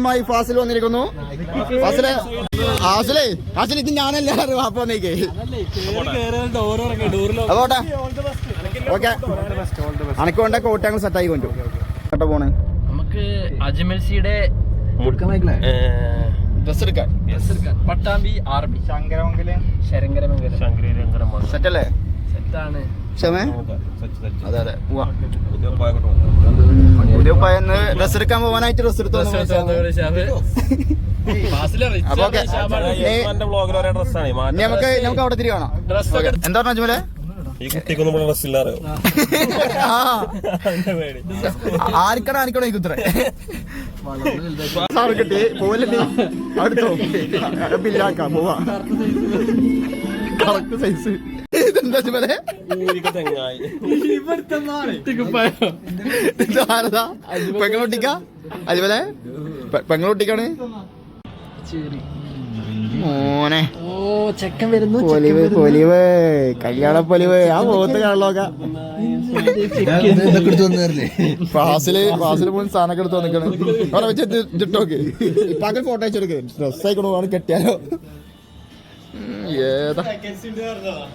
മായി ഫാസിൽ വന്നിരിക്കുന്നു. ഫാസിലെ ഫാസിലേ ഫാസിൽ ഇത് ഞാനല്ല വാപ്പ വന്നേക്കേ. അതോട്ടെ. ഓക്കെ. അനക്ക് വേണ്ട കോട്ട ഞങ്ങൾ സെറ്റായി കൊണ്ടു. കേട്ടോ പോണ്? നമുക്ക് അജ്മൽസിയുടെ ഡ്രസ് എടുക്കാൻ. പട്ടാമ്പി ആർമി ശരങ്കരമംഗലം. സെറ്റല്ലേ സെറ്റാണ് ക്ഷമേ? അതെ അതെ. പോവാ പുതിയ പയന്ന് ഡ്രസ് എടുക്കാൻ പോവാനായിട്ട് ഡ്രസ് എടുത്തു അപ്പൊ നമുക്ക് നമുക്ക് അവിടെ തിരി കാണാം. Okay. എന്താ പറഞ്ഞ അജ്മലെ ഈ കുട്ടിക്കൊന്നും ഇവിടെ ഡ്രസ് ഇല്ലാറോ ആ. ആർക്കട ആർക്കട ഈ കുത്ര സാറ് കിട്ടി. പോവല്ലേ അടുത്തോ ബില്ലാക്കാം പോവാ. കറക്റ്റ് സൈസ് തെങ്ങായി ഇതാരതാ? പെങ്ങളൊട്ടിക്ക? അജ്മലെ പെങ്ങളൊട്ടിക്കാണ്? മോനെ. ഓ ചെക്കൻ വരുന്നു പൊലിവ് പൊലിവ്. കല്യാണ പൊലിവ്. ആ മുഖത്ത് കാണലോക്ക വന്നിക്കണ്. അവിടെ വെച്ച് ഇപ്പാക്ക് ഫോട്ടോ അയച്ചെടുക്ക് ഡ്രസ് ആയിക്കണോ? കെട്ടിയാലോ. ഏതാ?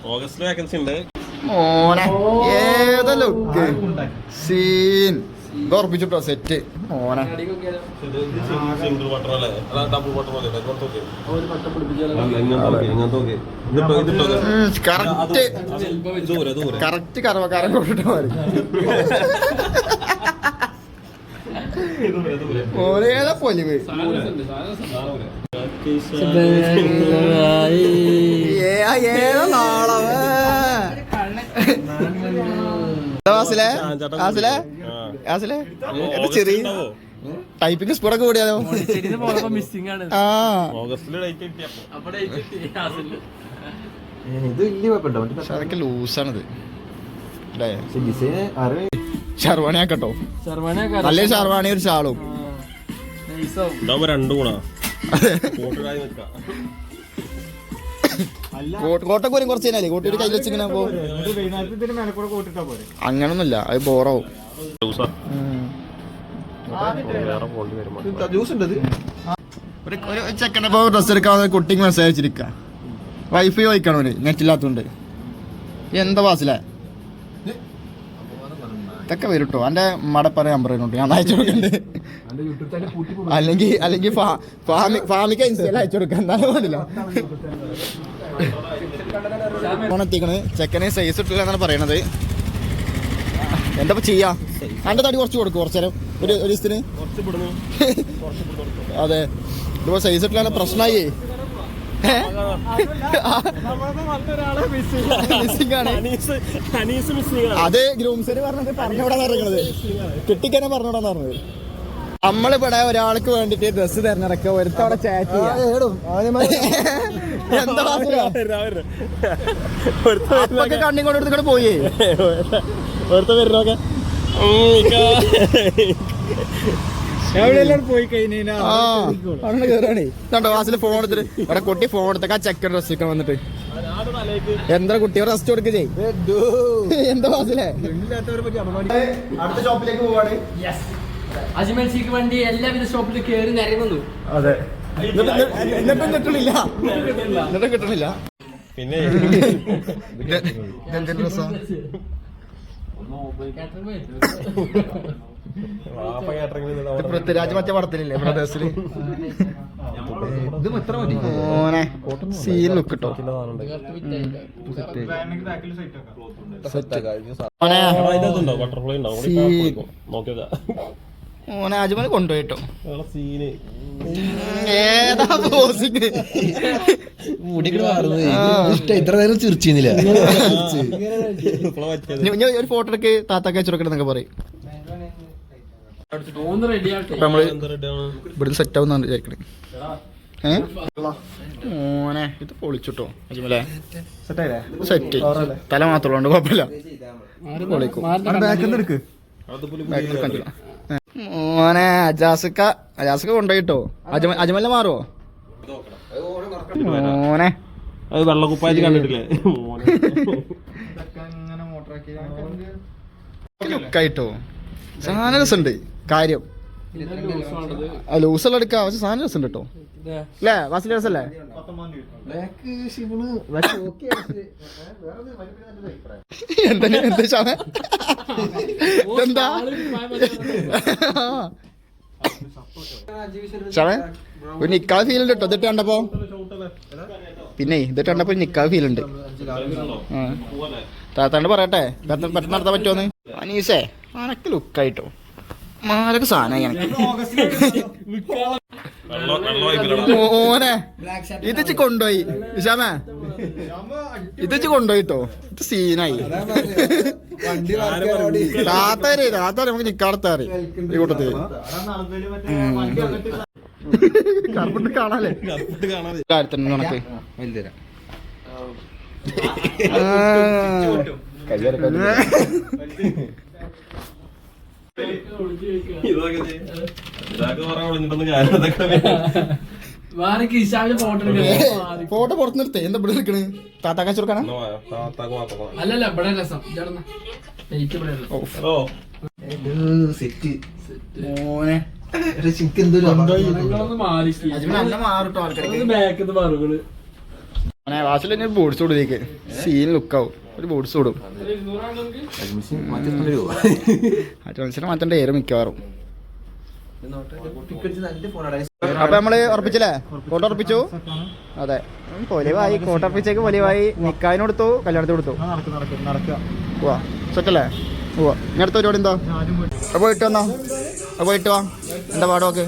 ഓഗസ്റ്റിൽ വേക്കൻസി ഉണ്ട്. മോനെ ഏതാ ലുക്ക് സീൻ. ഉറപ്പിച്ചിട്ടോ സെറ്റ് മോനെ. കറക്റ്റ് ദൂരെ ദൂരെ. കറക്റ്റ് കറവക്കാരൻ കൊണ്ടിട്ട് മാറി ഏതാ പൊലിവ്? ചെറിയ ടൈപ്പിംഗ് സ്പീഡൊക്കെ കൂടിയാലോ ആ. അതൊക്കെ ലൂസാണിത് അല്ലേ? ഷർവാണി ആക്കട്ടോ. നല്ല ഷർവാണി ഒരു ഷാളും. രണ്ടു ഗുണാ. കൂട്ടുകാരി നിക്കാം കോട്ടൊക്കെ വരും കുറച്ച് കഴിഞ്ഞാലേ. കോട്ടി ഒരു കയ്യിൽ വെച്ചിങ്ങനെ പോ അങ്ങനൊന്നുമില്ല. അത് ബോറാവും. ഒരു ഒരു ചെക്കന്റെ ഇപ്പോൾ ഡ്രസ്സ് എടുക്കാൻ കുട്ടിക്ക് മെസ്സേജ് അയച്ചിരിക്കുക വൈഫൈ വായിക്കണോ നെറ്റ് ഇല്ലാത്തതുകൊണ്ട് എന്താ വാസിലെ? ഇതൊക്കെ വരും കേട്ടോ എന്റെ മടപ്പറ നമ്പർ വരുന്നുണ്ട് ഞാൻ അയച്ചു കൊടുക്കണ്ട്. അല്ലെങ്കിൽ അല്ലെങ്കിൽ ഫാമിക്ക് ഇൻസ്റ്റയിൽ അയച്ചു കൊടുക്കാം. എന്നാലും പാടില്ല ഫോണെത്തിക്കണ് ചെക്കനെ സൈസ് ഇട്ടില്ല എന്നാണ് പറയണത്. എന്താ ചെയ്യാ? എന്റെ തടി കുറച്ച് കൊടുക്കും കുറച്ചു നേരം. ഒരു ഒരു ദിവസത്തിന്. അതെ. ഇതിപ്പോ സൈസ് ഇട്ടില്ല പ്രശ്നമായി അത് ഗ്രൂംസര് പറഞ്ഞത് പറഞ്ഞോടാന്ന് പറഞ്ഞത് കിട്ടിക്കന്നെ പറഞ്ഞോടാന്ന് പറഞ്ഞത് നമ്മളിവിടെ ഒരാൾക്ക് വേണ്ടിട്ട് ഡ്രസ്സ് തിരഞ്ഞെടുക്കുക. ഒരുത്തവിടെ ചാറ്റ് എന്താ കണ്ണി പോയി. ഒരുത്ത വരുന്നൊക്കെ കണ്ടോ വാസിൽ ഫോൺ എടുത്തിട്ട്. ഇവിടെ കുട്ടി ഫോൺ എടുത്തൊക്കെ ആ ചെക്കൻ ഡ്രസ് വെക്കാൻ വന്നിട്ട്. എന്താ കുട്ടി റെസ്റ്റ് കൊടുക്കേ ചെയ് എന്താ? വാസിലേ അടുത്ത ഷോപ്പിലേക്ക് പോവാണ്. അജ്മൽസിക്ക് വണ്ടി എല്ലാവിധ ഷോപ്പിൽ കയറി നിരങ്ങുന്നു അതെ. എന്നിട്ടും കിട്ടണില്ല. എന്നിട്ടും കിട്ടണില്ല. പിന്നെ? ഇതെന്തൊരു ഡ്രസ്സാ വാപ്പ കാറ്ററിംഗിൽ ഇത് പൃഥ്വിരാജ് മറ്റേ പടത്തിലില്ലേ ബ്രദേഴ്സിൽ മോനെ സീൻ ലുക്ക് കിട്ടോ അജ്മൽ കൊണ്ടുപോയിട്ടോ. സീന് ഏതാ പോസിങ് ഇത്ര നേരം ചിരിച്ചിരുന്നില്ല. ഒരു ഫോട്ടോ എടുക്ക് താത്താക്ക് ചുരുക്കണം എന്നൊക്കെ പറയും. നമ്മൾ എന്താ റെഡിയാണ് ഇവിടുന്ന് സെറ്റ് ആവുന്നാണ് വിചാരിക്കണേ. ഏ? ഓനെ ഇത് പൊളിച്ചിട്ടോ? അജ്മലെ. സെറ്റ് തല മാത്രമുള്ളതുകൊണ്ട് കുഴപ്പമില്ല. ഓനെ ബാക്കിൽ കണ്ടില്ല. മോനെ അജാസിക്ക അജാസിക്ക കൊണ്ടുപോയിട്ടോ അജ്മ അജ്മല്ല മാറുവോ? മോനെ. അത് വെള്ളക്കുപ്പായി കണ്ടിട്ടില്ലേ? ലുക്കായിട്ടോ സാധന രസമുണ്ട്. കാര്യം. ലൂസുള്ള എടുക്കാം പക്ഷെ സാധനം രസം കേട്ടോ. അല്ലേ വാസിൽ രസല്ലേ എന്താ എന്താ ഒരു നിക്കാ ഫീൽ ഉണ്ട് കേട്ടോ. ഇതിട്ട് കണ്ടപ്പോ. പിന്നെ ഇതിട്ട് കണ്ടപ്പോ നിക്കാ ഫീൽ ഉണ്ട്. താത്താണ്ട് പറയട്ടെ? പെട്ടെന്ന് പെട്ടെന്ന് നടത്താൻ പറ്റുമോന്ന് അനീസേ അനക്ക് ലുക്കായിട്ടോ മാരക സാധനമായി എനിക്ക്. വെള്ളം വെള്ളം വായിക്കലടാ മോനെ ഇതിച്ച് കൊണ്ടുപോയി. വിശാമേ ഇതിച്ച് കൊണ്ടുപോയിട്ടോ ഇത് സീനായി. താത്താരി താത്താരി നമുക്ക് നിക്കാടത്താറി ഈ കൂട്ടത്തിൽ. കറുപ്പിട്ട് കാണാല്ലേ? കാര്യത്തിന് കണക്ക് ഇതൊക്കെ ചെയ്യ്. ഇതൊക്കെ പറയാൻ വിളിച്ചിട്ടൊന്നും കാര്യം അതൊക്കെ വേറെ കിശാവിന്റെ ഫോട്ടോ പുറത്തു നിർത്തേ എന്താ ഇവിടെ നിൽക്കണ് താത്താക്കാ ചുരുക്കാനാ. അല്ലല്ല ഇവിടെ രസം. ഓ. സെറ്റ്. മോനെ. വാസിൽ ബോർഡ്സ് കൊടുത്തേക്ക്. സീൻ ലുക്കാവും ഒരു ബോർഡ്സ് കൊടുക്കും അഡ്വാൻസിന് മാറ്റേണ്ട ഏറെ മിക്കവാറും. അപ്പൊ നമ്മൾ ഉറപ്പിച്ചില്ലേ? കോട്ട ഉറപ്പിച്ചു? അതെ. പൊലിവായി കോട്ട ഉറപ്പിച്ചേക്ക് പൊലിവായി. നിക്കാനും കൊടുത്തു കല്യാണത്തിന് കൊടുത്തു. പോവാ സെറ്റല്ലേ? പോവാ ഇനി അടുത്ത പരിപാടി എന്താ? അപ്പൊ പോയിട്ട് വന്നോ? അപ്പൊ പോയിട്ട് വാ. എന്താ പാടമൊക്കെ?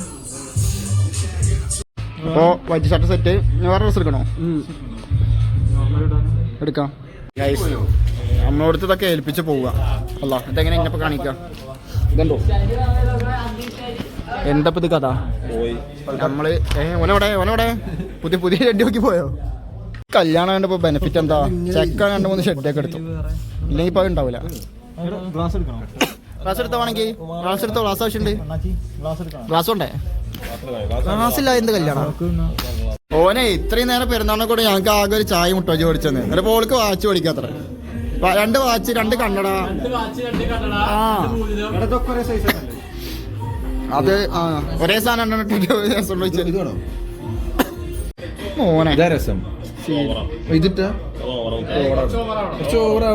അപ്പോ വൈറ്റ് ഷർട്ട് സെറ്റ് ഞാൻ വേറെ ഡ്രസ് എടുക്കണോ? എടുക്കാം. നമ്മളോടത്ത് ഇതൊക്കെ ഏൽപ്പിച്ച് പോവുക. അല്ല ഇതെങ്ങനെ എന്നെ കാണിക്കാം? ഇതുണ്ടോ എന്താ ഇത് കഥ നമ്മൾ ഏ ഓനെവിടെ? ഓനെവിടെ? പുതിയ പുതിയ ഷെഡ് നോക്കി പോയോ? കല്യാണം കണ്ടപ്പോ ബെനിഫിറ്റ് എന്താ? ചെക്ക രണ്ട് മൂന്ന് ഷെഡൊക്കെ എടുത്തു. ഇല്ലെങ്കിൽ ഇപ്പൊ അത് ഉണ്ടാവില്ല ഗ്ലാസ് എടുത്താണെങ്കിൽ ഗ്ലാസ് എടുത്തോ ഗ്ലാസ് ആവശ്യമുണ്ട്? ഗ്ലാസ് ഉണ്ടേ? ഗ്ലാസ് ഇല്ല എന്ത് കല്യാണം? ഓനെ ഇത്രയും നേരം പെരുന്നാളിനെ കൂടെ ഞങ്ങൾക്ക് ആകെ ഒരു ചായ മുട്ടോജി ഓടിച്ചെന്ന് എന്നിട്ട് പോൾക്ക് വാച്ച് ഓടിക്കാത്ര രണ്ട് വാച്ച് രണ്ട് കണ്ണട. അത് ഒരേ സാധനം. മോനെ. രസം. ഇതിട്ടാ ഓ, ഓ, ഓ. ചോറാവണം. ചോറാ